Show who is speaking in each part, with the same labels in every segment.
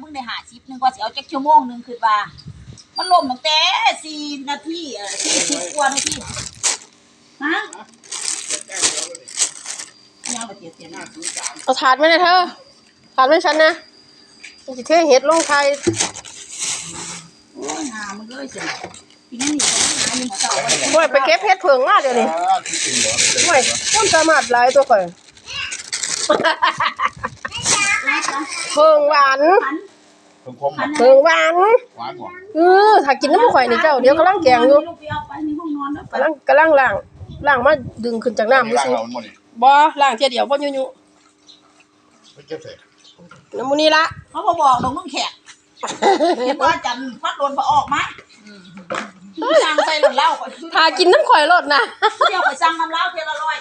Speaker 1: เพิ่งได้หาชิปนึงว่าสิเอาจักชั่วโมงหนึงคือว่า มันล่มตั้งแต่สี่นาทีเออสี่สิบกว่านาทีฮะยังบ่เตียเตียน
Speaker 2: เอาถาดไว้เลยเธอถาดไว้ฉันนะมันสิเทเห็ดลงไทย
Speaker 1: โอ้ยหามึงเอ้ยเสียพี่นั่นนี่เขาหาอยู่หัวเสาไว้
Speaker 2: โอ้ยไปเก็บเห็ดเผิงมาเดี๋ยวนี้
Speaker 3: อ่าที่จริงเหรอ
Speaker 2: โอ้ยต้นสามารถหลายตัวข่อย เผิงหวาน
Speaker 3: เพิ่งคม
Speaker 2: เผิงหวาน
Speaker 3: หวานหวาน
Speaker 2: เออถ้ากินน้ำข่อยนี่เจ้าเดี๋ยวกำลังแกงอยู่
Speaker 1: ลูกไปเอาไปในห้องนอนแล้วไป
Speaker 2: กำลังกำลังล้างล้างมาดึงขึ้นจากน้ำ
Speaker 3: มี
Speaker 2: ดู
Speaker 3: ร่าง
Speaker 2: สิ
Speaker 3: เราหมดนี่
Speaker 2: บ่ล้างเทียเดียวบ่ยุ่ย
Speaker 3: ไม่เก็บใส่
Speaker 2: ๆน้ำมูนี่ละ
Speaker 1: เขาบอกบอกดงมึงแขกเห็นว่าจันพัดโดนพอออกมาสั่งใส่หล่นเหล้าก่อน
Speaker 2: ถ้ากินน้ำข่อยรดนะ
Speaker 1: เดี๋ยวไปสั่งน้ำเหล้าเทียละร้อย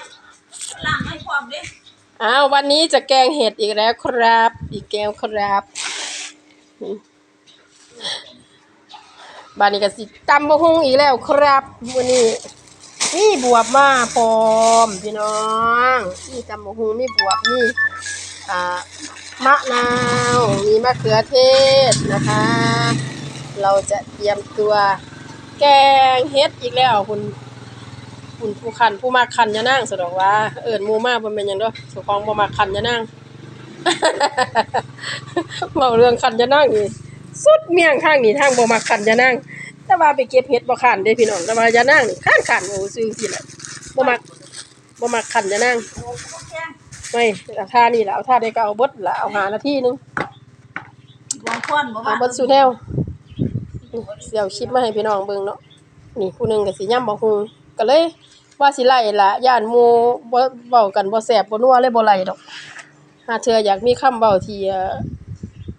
Speaker 1: ล้างให้ความดิ
Speaker 2: อ้าววันนี้จะแกงเห็ดอีกแล้วครับ อีกแก้วครับอืมบานนี้ก็สิตำบะฮุงอีกแล้วครับวันนี้นี่บวบมาพร้อมพี่น้องนี่ตำบะฮุงนี่บวบนี่อ่ามะนาวมีมะเขือเทศนะคะ เราจะเตรียมตัวแกงเฮ็ดอีกแล้วคุณ คุณผู้คันผู้มาคันยะนั่งสะดอกว่า เอิ้นหมู่มาบ่แม่นหยังดอกเจ้าของบ่มาคันยะนั่งเว้าเรื่องคันยะนั่งนี่สุดเมี่ยงข้างนี่ทางบ่มาคันยะนั่งแต่ว่าไปเก็บเห็ดบ่คันเด้พี่น้องแต่ว่ายะนั่งนี่คันคันโอ้ซื่อสิแหละบ่มักบ่มักคันยะนั่ง
Speaker 1: โอ้โหแกง
Speaker 2: ไม่เอาท่านี่ล่ะเอาท่าได้ก็เอาเบิดล่ะเอาหานาทีนึง
Speaker 1: วางค้อนบ่
Speaker 2: เอา
Speaker 1: ว่า
Speaker 2: เบิดสู่แนวนี่เสี่ยวชิปมาให้พี่น้องเบิ่งเนาะนี่ผู้หนึงก็สิย่ำบ่ฮู้ ก็เลยว่าสิไล่ละย่านหมู่บ่เว้ากันบ่แซ่บบ่นัวเลยบ่ไล่ดอกหาเทื่ออยากมีคำเว้าที่เอ่อ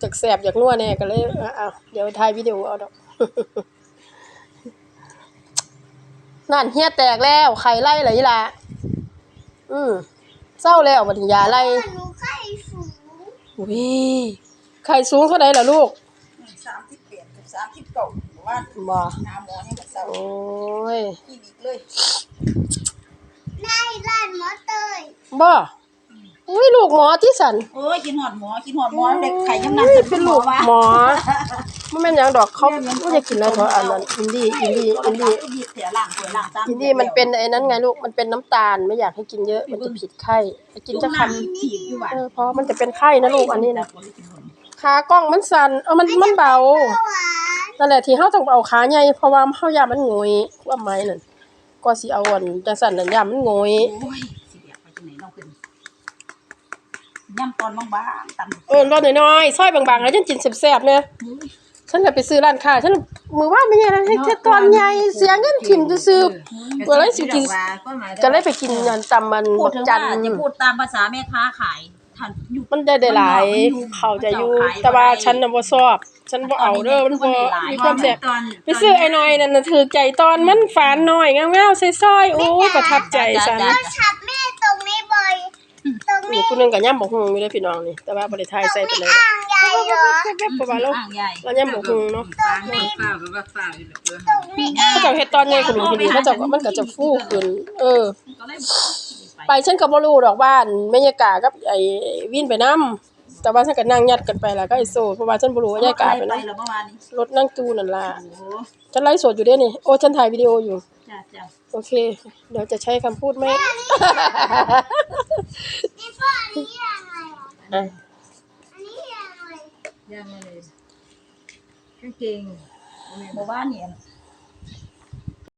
Speaker 2: จักแซ่บอยากนัวแน่ก็เลยเอาเอาเดี๋ยวถ่ายวิดีโอเอาดอกนั่นเฮียแตกแล้วไข่ไล่เลยอีหล่ะอืมเศร้าแล้วบัดนี้ยาไล่
Speaker 4: หนูไข้สูง
Speaker 2: อุ้ยไข่สูงเท่าใดล่ะลูก
Speaker 1: สามสิบแปดกับสามสิบเก้าว่า
Speaker 2: บ่
Speaker 1: หาหมอให้กับเสา
Speaker 2: โอ้ย
Speaker 1: อีกเลย
Speaker 4: ไล่ไล่หมอเตย
Speaker 2: บ่อุ้ยลูกหมอที่สัน
Speaker 1: เอ้ยกินหอดหมอกินหอดหมอเด็กไข่ยังนั่น
Speaker 2: อุ้ย
Speaker 1: เป็
Speaker 2: เป็นน
Speaker 1: หม
Speaker 2: ลู
Speaker 1: อกว่า
Speaker 2: หมอมันแม่นหยังดอกเขาไม่จะกินอะไรเถอะอันนั้นอินดี้อินดี้อินดี้
Speaker 1: ดีเสียล่างสวยล่างตาม
Speaker 2: อินดี้มันเป็นไอ้นั้นไงลูกมันเป็นน้ำตาลไม่อยากให้กินเยอะมันจะผิดไข้ให้กินจะค
Speaker 1: ถีบอยู่บ้านำ
Speaker 2: เออเพราะมันจะเป็นไข้นะลูกอันนี้นะขากล้องมันสั่นเออมันมันเบา
Speaker 4: หวา น
Speaker 2: นั่นแหละที่เฮาต้องเอาขาใหญ่เพราะว่าเฮายามันงอยว่าไม้นั่นก็สิเอาอันจังสั่นนั่นยามันงอย
Speaker 1: โอ้ยสิเดียวไปที่ไหนน้องขึ้นย่ำตอนบางๆตำ
Speaker 2: เออรสน้อยๆซอยบางๆแล้วจังกินแซ่บๆเนี่ยฉันก็ไปซื้อร้านค้าฉันมือว่าไม่ใช่ให้แค่ตอนใหญ่เสียเงินถิ่มซื้อๆก็เลยสิกินก็เลยไปกินงานตำมัน
Speaker 1: พู
Speaker 2: บั
Speaker 1: ด
Speaker 2: ก
Speaker 1: ถึง
Speaker 2: จั
Speaker 1: ว่านจะพูดตามภาษาแม่ค้าขายท่านอยู่
Speaker 2: มันได้ได้หลาย เขาจะอยู่แต่ว่าฉันน่ะบ่ชอบ ฉันบ่เอาเด้อมันบ่มีความแซ่บไปซื้อไอ้น้อยนั่นน่ะถือใจตอนมันฝานน้อยงามๆใส่ซอยโอ้ยประทับใจฉัน
Speaker 4: ก็ฉับแม่ตรงนี้บ่อยตรง
Speaker 2: นี่
Speaker 4: นี้
Speaker 2: ผู้หนึงก็ย่ำบ่ฮู้อยู่เด้อพี่น้องนี่แต่ว่าบ่ได้ถ่ายใส่ไปเลย
Speaker 4: อ่างใหญ่เหรอ
Speaker 2: เพราะว่าเรา
Speaker 1: อ่างใหญ่
Speaker 2: เราย่ำบ่ฮู้เนาะ
Speaker 4: ตรงนี้
Speaker 1: ฝ้าเป็นว่าฝ้าอยู่เลย
Speaker 4: ตรงนี้เอง
Speaker 2: เขาเจ้าเฮ็ดตอนใหญ่ขึ้นทีนี้เขาเจ้าก็มันก็จะฟูขึ้น เออ
Speaker 1: ก็เลย
Speaker 2: ไปฉันก็บ่รู้ดอกว่าอันแม่ยายกากับไอ้วินไปนํ แต่ว่าฉันก็นั่งยัดกันไปแล้วก็ไอ้โซเพราะว่าฉันบ่รู้ว่ายายกาไป
Speaker 1: ไป
Speaker 2: นํ
Speaker 1: แล้วเมื่อวานนี้
Speaker 2: รถนั่งจูนั่นล่ะ
Speaker 1: โอ้โห
Speaker 2: ฉันไลฟ์สดอยู่เด้นี่โอ้ฉันถ่ายวิดีโออยู่
Speaker 1: จ้าจ้า
Speaker 2: โอเค เดี๋ยวจะใช้คำพูดไม่
Speaker 4: นี่พ่ออันนี้อะไรอะ
Speaker 2: อะ
Speaker 4: อันนี้อะไร
Speaker 5: ย่างมาเลยกางเกง
Speaker 1: เมื่อวานนี่